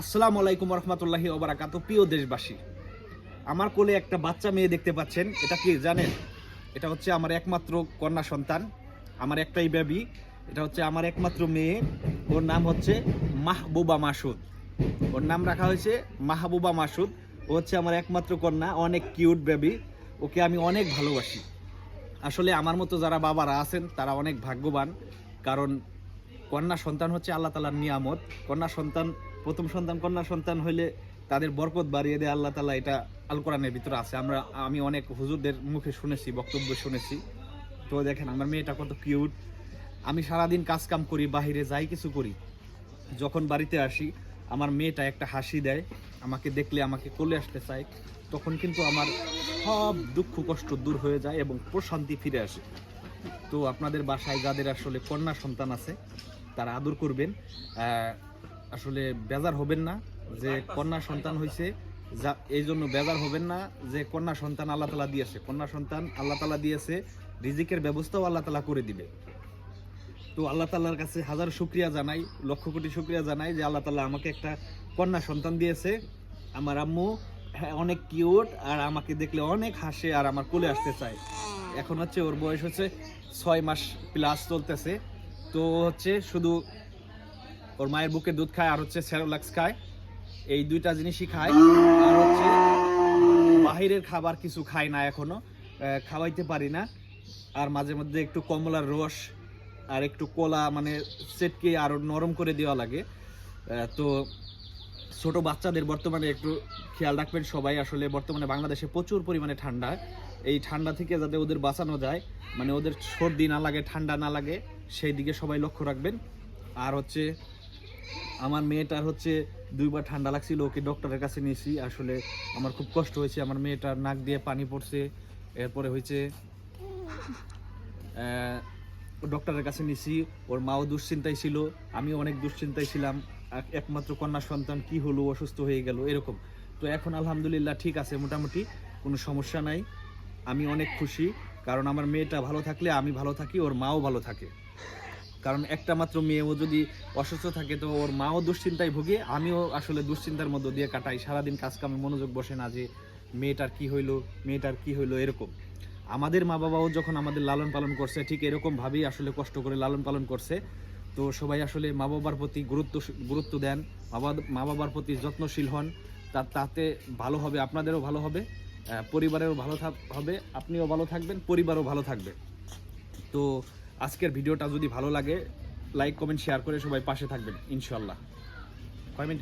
আসসালামু আলাইকুম রহমতুল্লাহি ওবারাকাত প্রিয় দেশবাসী। আমার কোলে একটা বাচ্চা মেয়ে দেখতে পাচ্ছেন, এটা কি জানেন? এটা হচ্ছে আমার একমাত্র কন্যা সন্তান, আমার একটাই বেবি এটা হচ্ছে আমার একমাত্র মেয়ে, ওর নাম হচ্ছে মাহবুবা মাসুদ। ওর নাম রাখা হয়েছে মাহবুবা মাসুদ, ও হচ্ছে আমার একমাত্র কন্যা, অনেক কিউট বেবি ওকে আমি অনেক ভালোবাসি। আসলে আমার মতো যারা বাবারা আছেন, তারা অনেক ভাগ্যবান, কারণ কন্যা সন্তান হচ্ছে আল্লাহ তালার নিয়ামত। কন্যা সন্তান, প্রথম সন্তান, কন্যা সন্তান হইলে তাদের বরকত বাড়িয়ে দেয় আল্লাহ তালা এটা আল কোরআনের ভিতরে আছে। আমরা, আমি অনেক হুজুরদের মুখে শুনেছি, বক্তব্য শুনেছি। তো দেখেন, আমার মেয়েটা কত কিউট আমি সারাদিন কাজ কাম করি, বাহিরে যাই কিছু করি। যখন বাড়িতে আসি, আমার মেয়েটা একটা হাসি দেয়, আমাকে দেখলে, আমাকে কোলে আসতে চায়। তখন কিন্তু আমার সব দুঃখ, কষ্ট দূর হয়ে যায় এবং প্রশান্তি ফিরে আসে। তো আপনাদের বাসায় যাদের আসলে কন্যা সন্তান আছে, তারা আদর করবেন। আসলে বেজার হবেন না যে কন্যা সন্তান হয়েছে যা, এই জন্য বেজার হবেন না যে কন্যা সন্তান আল্লাহ তালা দিয়েছে। কন্যা সন্তান আল্লাহ তালা দিয়েছে, রিজিকের ব্যবস্থাও আল্লাহ তালা করে দিবে। তো আল্লাহ তাল্লার কাছে হাজার শুক্রিয়া জানাই, লক্ষ কোটি শুক্রিয়া জানাই যে আল্লাহ তাল্লাহ আমাকে একটা কন্যা সন্তান দিয়েছে। আমার আম্মু অনেক কিউট আর আমাকে দেখলে অনেক হাসে আর আমার কোলে আসতে চায়। এখন হচ্ছে ওর বয়স হচ্ছে ছয় মাস প্লাস চলতেছে। তো হচ্ছে শুধু ওর মায়ের বুকে দুধ খায় আর হচ্ছে স্যারোলাক্স খায়। এই দুইটা জিনিসই খায়। আর হচ্ছে বাহিরের খাবার কিছু খায় না এখনও। খাওয়াইতে পারি না। আর মাঝে মধ্যে একটু কমলার রস আর একটু কলা মানে সেটকে আরও নরম করে দেওয়া লাগে। তো ছোট বাচ্চাদের বর্তমানে একটু খেয়াল রাখবেন সবাই। আসলে বর্তমানে বাংলাদেশে প্রচুর পরিমাণে ঠান্ডা। এই ঠান্ডা থেকে যাতে ওদের বাঁচানো যায় মানে ওদের সর্দি না লাগে, ঠান্ডা না লাগে, সেই দিকে সবাই লক্ষ্য রাখবেন। আর হচ্ছে, আমার মেয়েটার হচ্ছে দুইবার ঠান্ডা লাগছিল, ওকে ডক্টরের কাছে নিয়েছি। আসলে আমার খুব কষ্ট হয়েছে, আমার মেয়েটার নাক দিয়ে পানি পড়ছে। এরপরে হয়েছে ডক্টরের কাছে নিয়েছি, ওর মাও দুশ্চিন্তায় ছিল, আমিও অনেক দুশ্চিন্তায় ছিলাম। এক- একমাত্র কন্যা সন্তান, কি হলো, অসুস্থ হয়ে গেল, এরকম। তো এখন আলহামদুলিল্লাহ ঠিক আছে, মোটামুটি কোনো সমস্যা নাই। আমি অনেক খুশি, কারণ আমার মেয়েটা ভালো থাকলে আমি ভালো থাকি, ওর মাও ভালো থাকে। কারণ একটা মাত্র মেয়ে, ও যদি অসুস্থ থাকে তো ওর মাও দুশ্চিন্তায় ভুগে, আমিও আসলে দুশ্চিন্তার মধ্য দিয়ে কাটাই। সারাদিন কাজ কামে মনোযোগ বসে না যে মেয়েটার কি হইল, মেয়েটার কি হইল, এরকম। আমাদের মা বাবাও যখন আমাদের লালন পালন করছে, ঠিক এরকম ভাবেই আসলে কষ্ট করে লালন পালন করছে। তো সবাই আসলে মা বাবার প্রতি গুরুত্ব গুরুত্ব দেন মা বাবার প্রতি যত্নশীল হন তাতে ভালো হবে, আপনাদেরও ভালো হবে। আহ, পরিবারেরও ভালো হবে আপনিও ভালো থাকবেন পরিবারও ভালো থাকবে। তো আজকের ভিডিওটা যদি ভালো লাগে লাইক কমেন্ট শেয়ার করে সবাই পাশে থাকবেন ইনশাল্লাহ কয় মিনিট?